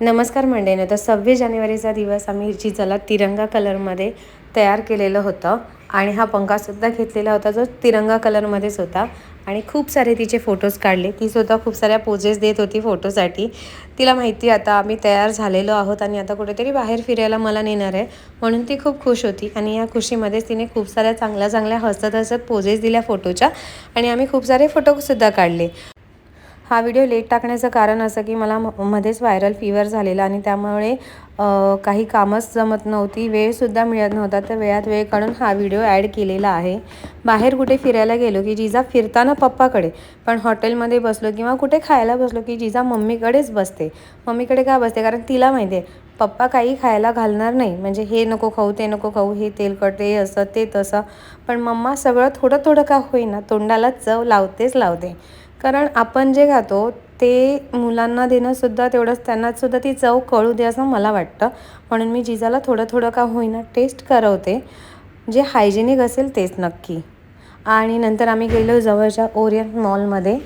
नमस्कार मंडळीनं तर सव्वीस जानेवारीचा दिवस आम्ही जिजाला तिरंगा कलरमध्ये तयार केलेलं होतं आणि हा पंखासुद्धा घेतलेला होता जो तिरंगा कलरमध्येच होता. आणि खूप सारे तिचे फोटोज काढले. तीसुद्धा खूप साऱ्या पोजेस देत होती फोटोसाठी तिला माहिती आता आम्ही तयार झालेलो आहोत आणि आता कुठेतरी बाहेर फिरायला मला नेणार आहे. म्हणून ती खूप खुश होती आणि या खुशीमध्येच तिने खूप साऱ्या चांगल्या चांगल्या हसत हसत पोजेस दिल्या फोटोच्या आणि आम्ही खूप सारे फोटोसुद्धा काढले. हा व्हिडिओ लेट टाकण्याचं कारण असं की मला म- मध्येच व्हायरल फीवर झालेला आणि त्यामुळे काही कामच जमत नव्हती. वेळसुद्धा मिळत नव्हता. तर वेळात वेळ काढून हा व्हिडिओ ॲड केलेला आहे. बाहेर कुठे फिरायला गेलो की जिजा फिरताना पप्पाकडे पण हॉटेलमध्ये बसलो किंवा कुठे खायला बसलो की जिजा मम्मीकडेच बसते. मम्मीकडे का बसते? कारण तिला माहिती आहे पप्पा काही खायला घालणार नाही. म्हणजे हे नको खाऊ ते नको खाऊ हे तेलकट हे असं ते तसं. पण मम्मा सगळं थोडं थोडं का होईना तोंडाला चव लावतेच लावते. कारण आपण जे खातो ते मुलांना देणंसुद्धा तेवढंच त्यांनासुद्धा ती चव कळू दे असं मला वाटतं. म्हणून मी जिजाला थोडं थोडं का होईना टेस्ट करवते. जे हायजेनिक असेल तेच नक्की. आणि नंतर आम्ही गेलो जवळच्या ओरियन मॉलमध्ये.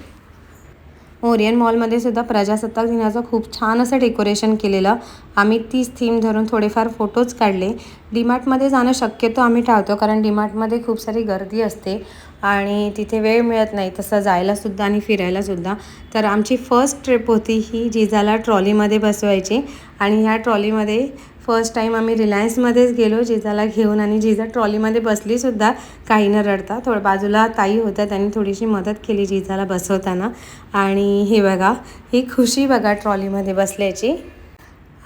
ओरियन मॉलमध्ये सुद्धा प्रजासत्ताक दिनाचं खूप छान असं डेकोरेशन केलेलं. आम्ही तीच थीम धरून थोडेफार फोटोज काढले. डीमार्टमध्ये जाणं शक्यतो आम्ही टाळतो कारण डीमार्टमध्ये खूप सारी गर्दी असते. आणि तिथे वेळ मिळत नाही तसं जायलासुद्धा आणि फिरायलासुद्धा तर आमची फर्स्ट ट्रिप होती ही जिजाला ट्रॉलीमध्ये बसवायची. आणि ह्या ट्रॉलीमध्ये फर्स्ट टाईम आम्ही रिलायन्समध्येच गेलो जिजाला घेऊन आणि जिजा ट्रॉलीमध्ये बसलीसुद्धा काही न रडता. थोडं बाजूला ताई होत्या त्यांनी थोडीशी मदत केली जिजाला बसवताना. आणि हे बघा ही खुशी बघा ट्रॉलीमध्ये बसल्याची.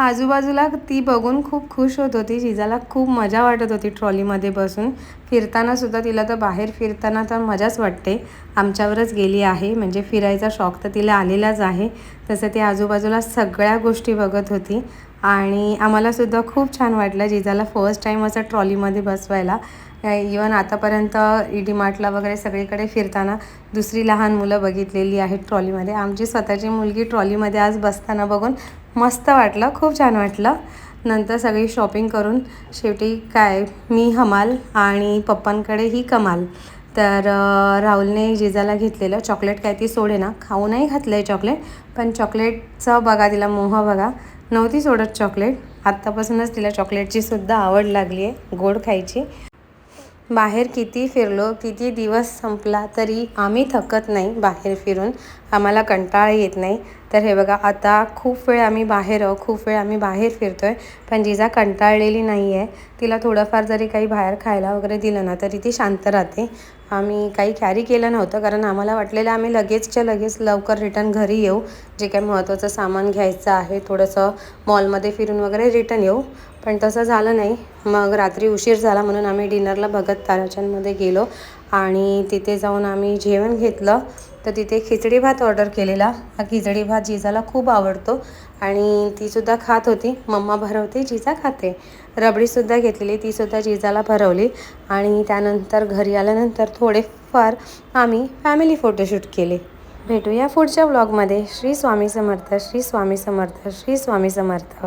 आजूबाजूला ती बघून खूप खुश होत होती. जिजाला खूप मजा वाटत होती ट्रॉलीमध्ये बसून. फिरतानासुद्धा तिला तर बाहेर फिरताना तर मजाच वाटते. आमच्यावरच गेली आहे. म्हणजे फिरायचा शौक तर तिला आलेलाच आहे. तसं ती आजूबाजूला सगळ्या गोष्टी बघत होती. आणि आम्हालासुद्धा खूप छान वाटलं जिजाला फर्स्ट टाईम असं ट्रॉलीमध्ये बसवायला. इवन आतापर्यंत डी मार्टला वगैरे सगळीकडे फिरताना दुसरी लहान मुलं बघितलेली आहेत ट्रॉलीमध्ये. आमची स्वतःची मुलगी ट्रॉलीमध्ये आज बसताना बघून मस्त वाटलं खूप छान वाटलं. नंतर सगळी शॉपिंग करून शेवटी काय मी हमाल आणि पप्पांकडे ही कमाल. तर राहुलने जिजाला घेतलेलं चॉकलेट काय ती सोडे ना खाऊ नाही घातलं आहे चॉकलेट पण चॉकलेटचं बघा तिला मोह बघा. नव्हती सोडत चॉकलेट आत्तापासूनच तिला चॉकलेटची सुद्धा आवड लागली आहे गोड खायची. बाहेर किती फिरलो किती दिवस संपला तरी आम्ही थकत नाही बाहेर फिरून. आम्हाला कंटाळा येत नाही. तर हे बघा आता खूप वेळ आम्ही बाहेर आहो खूप वेळ आम्ही बाहेर फिरतो आहे पण जिजा कंटाळलेली नाही आहे तिला थोडंफार जरी काही बाहेर खायला वगैरे दिलं ना तरी ती शांत राहते. आम्ही काही कॅरी केलं नव्हतं कारण आम्हाला वाटलेलं आम्ही लगेचच्या लगेच लवकर रिटर्न घरी येऊ. जे काही महत्त्वाचं सामान घ्यायचं आहे थोडंसं मॉलमध्ये फिरून वगैरे रिटर्न येऊ. पण तसं झालं नाही. मग रात्री उशीर झाला म्हणून आम्ही डिनरला भगत ताराचंदमध्ये गेलो. आणि तिथे जाऊन आम्ही जेवण घेतलं. तर तिथे खिचडी भात ऑर्डर केलेला. हा खिचडी भात जिजाला खूप आवडतो आणि तीसुद्धा खात होती. मम्मा भरवते जिजा खाते. रबडीसुद्धा घेतलेली तीसुद्धा जिजाला भरवली. आणि त्यानंतर घरी आल्यानंतर थोडेफार आम्ही फॅमिली फोटोशूट केले. भेटूया पुढच्या ब्लॉगमध्ये श्री स्वामी समर्थ श्री स्वामी समर्थ श्री स्वामी समर्थ.